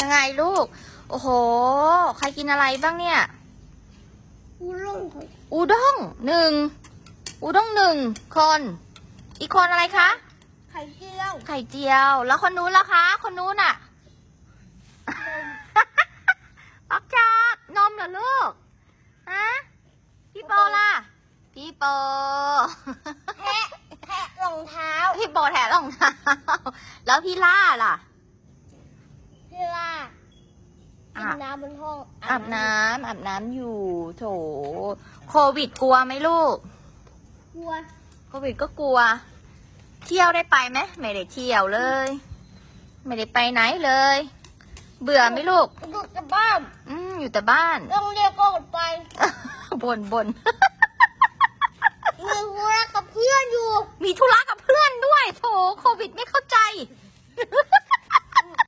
ยังไงลูก โอ้โห ใครกินอะไรบ้างเนี่ยกูลงอูด้งหนึ่งอูด้งหนึ่งคน อีกคนอะไรคะ ไข่เจียวไข่เจียว แล้วคนนู้นล่ะคะ คนนู้นอะปักจากนมเหรอลูกฮะพี่โปล่ะ พี่โปแพะแพะรองเท้า พี่โปแถรองเท้า แล้วพี่ล่าล่ะ พี่ล่ากิน อาบน้ำบนห้องอาบน้ำอาบน้ำอยู่ โถ โควิดกลัวไหมลูก กลัว โควิดก็กลัว เที่ยวได้ไปไหมไม่ได้เที่ยวเลย ไม่ได้ไปไหนเลย เบื่อไหมลูกดูกับบ้านอืมอยู่แต่บ้านโรงเรียนก็อดไปบนบนมีคุยกับเพื่อนอยู่ มีธุระ